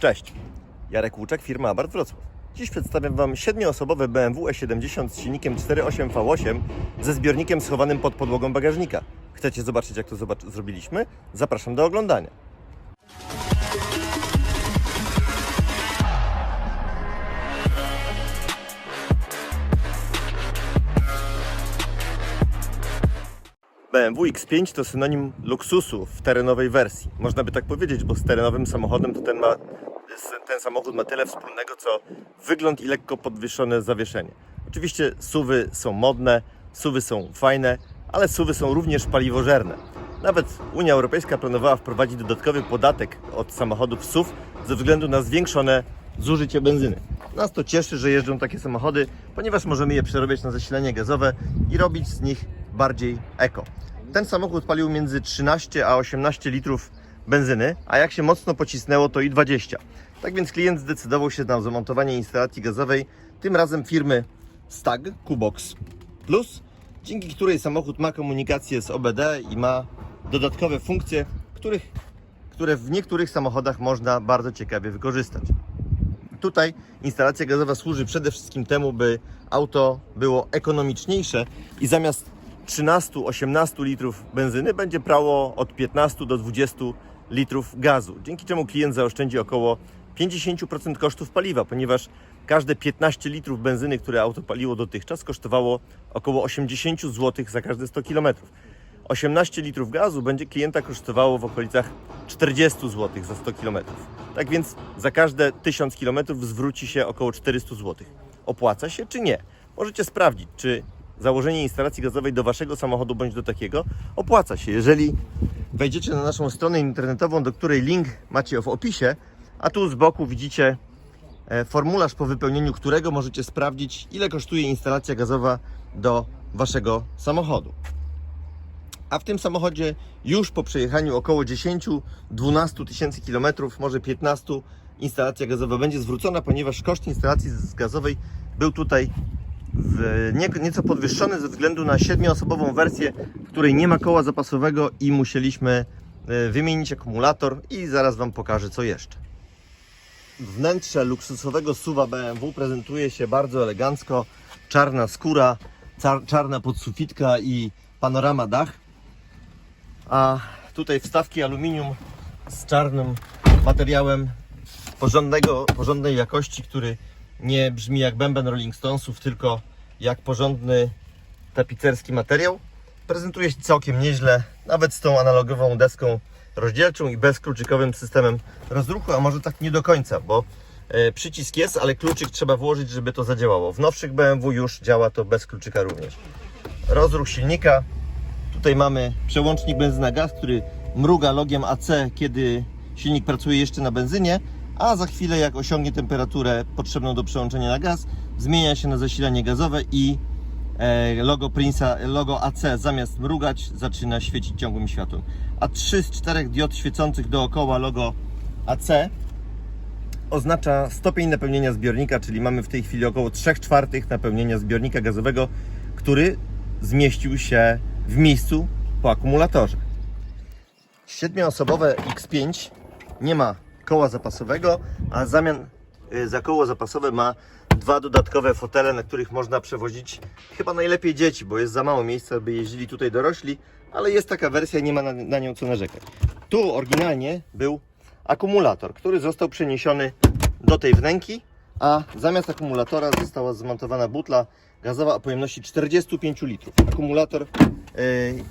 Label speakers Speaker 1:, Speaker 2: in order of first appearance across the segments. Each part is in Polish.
Speaker 1: Cześć, Jarek Łuczek, firma Abarth Wrocław. Dziś przedstawiam Wam 7-osobowe BMW E70 z silnikiem 4.8 V8 ze zbiornikiem schowanym pod podłogą bagażnika. Chcecie zobaczyć, jak to zobacz- zrobiliśmy? Zapraszam do oglądania. BMW X5 to synonim luksusu w terenowej wersji. Można by tak powiedzieć, bo z terenowym samochodem to ten, ma, ten samochód ma tyle wspólnego, co wygląd i lekko podwyższone zawieszenie. Oczywiście suwy są modne, suwy są fajne, ale suwy są również paliwożerne. Nawet Unia Europejska planowała wprowadzić dodatkowy podatek od samochodów SUV ze względu na zwiększone zużycie benzyny. Nas to cieszy, że jeżdżą takie samochody, ponieważ możemy je przerobiać na zasilanie gazowe i robić z nich bardziej eko. Ten samochód palił między 13 a 18 litrów benzyny, a jak się mocno pocisnęło, to i 20. Tak więc klient zdecydował się na zamontowanie instalacji gazowej, tym razem firmy Stag Kubox Plus, dzięki której samochód ma komunikację z OBD i ma dodatkowe funkcje, których, które w niektórych samochodach można bardzo ciekawie wykorzystać. Tutaj instalacja gazowa służy przede wszystkim temu, by auto było ekonomiczniejsze i zamiast 13-18 litrów benzyny będzie prało od 15 do 20 litrów gazu, dzięki czemu klient zaoszczędzi około 50% kosztów paliwa, ponieważ każde 15 litrów benzyny, które auto paliło dotychczas, kosztowało około 80 zł za każde 100 km. 18 litrów gazu będzie klienta kosztowało w okolicach 40 zł za 100 km. Tak więc za każde 1000 km zwróci się około 400 zł. Opłaca się czy nie? Możecie sprawdzić, czy założenie instalacji gazowej do waszego samochodu bądź do takiego opłaca się. Jeżeli wejdziecie na naszą stronę internetową, do której link macie w opisie, a tu z boku widzicie e, formularz po wypełnieniu którego możecie sprawdzić, ile kosztuje instalacja gazowa do waszego samochodu. A w tym samochodzie już po przejechaniu około 10-12 tysięcy kilometrów, może 15, instalacja gazowa będzie zwrócona, ponieważ koszt instalacji gazowej był tutaj w nie, nieco podwyższony ze względu na 7-osobową wersję, w której nie ma koła zapasowego i musieliśmy e, wymienić akumulator i zaraz Wam pokażę co jeszcze. Wnętrze luksusowego SUVa BMW prezentuje się bardzo elegancko. Czarna skóra, czarna podsufitka i panorama dach. A tutaj wstawki aluminium z czarnym materiałem porządnego, porządnej jakości, który nie brzmi jak bęben Rolling Stonesów, tylko jak porządny tapicerski materiał. Prezentuje się całkiem nieźle, nawet z tą analogową deską rozdzielczą i bezkluczykowym systemem rozruchu, a może tak nie do końca, bo e, przycisk jest, ale kluczyk trzeba włożyć, żeby to zadziałało. W nowszych BMW już działa to bez kluczyka również. Rozruch silnika. Tutaj mamy przełącznik benzyna-gaz, który mruga logiem AC, kiedy silnik pracuje jeszcze na benzynie, a za chwilę jak osiągnie temperaturę potrzebną do przełączenia na gaz, zmienia się na zasilanie gazowe i e, logo Prince'a, logo AC zamiast mrugać zaczyna świecić ciągłym światłem. A 3 z 4 diod świecących dookoła logo AC oznacza stopień napełnienia zbiornika, czyli mamy w tej chwili około 3 czwartych napełnienia zbiornika gazowego, który zmieścił się w miejscu po akumulatorze. Siedmioosobowe X5 nie ma koła zapasowego, a zamian y, za koło zapasowe ma dwa dodatkowe fotele, na których można przewozić chyba najlepiej dzieci, bo jest za mało miejsca, by jeździli tutaj dorośli, ale jest taka wersja, nie ma na, na nią co narzekać. Tu oryginalnie był akumulator, który został przeniesiony do tej wnęki, a zamiast akumulatora została zmontowana butla gazowa o pojemności 45 litrów. Akumulator yy,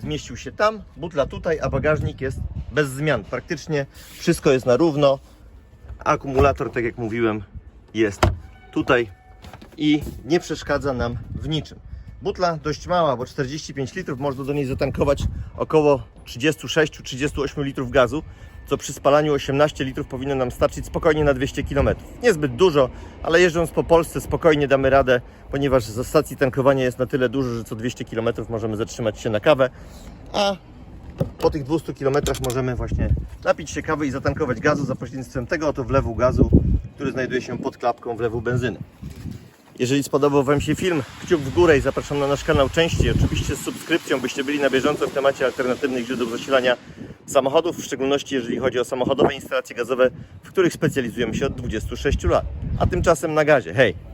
Speaker 1: zmieścił się tam, butla tutaj, a bagażnik jest bez zmian. Praktycznie wszystko jest na równo. Akumulator, tak jak mówiłem, jest tutaj i nie przeszkadza nam w niczym. Butla dość mała, bo 45 litrów, można do niej zatankować około 36-38 litrów gazu, co przy spalaniu 18 litrów powinno nam starczyć spokojnie na 200 km. Niezbyt dużo, ale jeżdżąc po Polsce spokojnie damy radę, ponieważ ze stacji tankowania jest na tyle dużo, że co 200 km możemy zatrzymać się na kawę, a po tych 200 km możemy właśnie napić się kawy i zatankować gazu za pośrednictwem tego oto wlewu gazu, który znajduje się pod klapką wlewu benzyny. Jeżeli spodobał Wam się film, kciuk w górę i zapraszam na nasz kanał częściej, oczywiście z subskrypcją, byście byli na bieżąco w temacie alternatywnych źródeł zasilania samochodów, w szczególności jeżeli chodzi o samochodowe instalacje gazowe, w których specjalizujemy się od 26 lat. A tymczasem na gazie. Hej!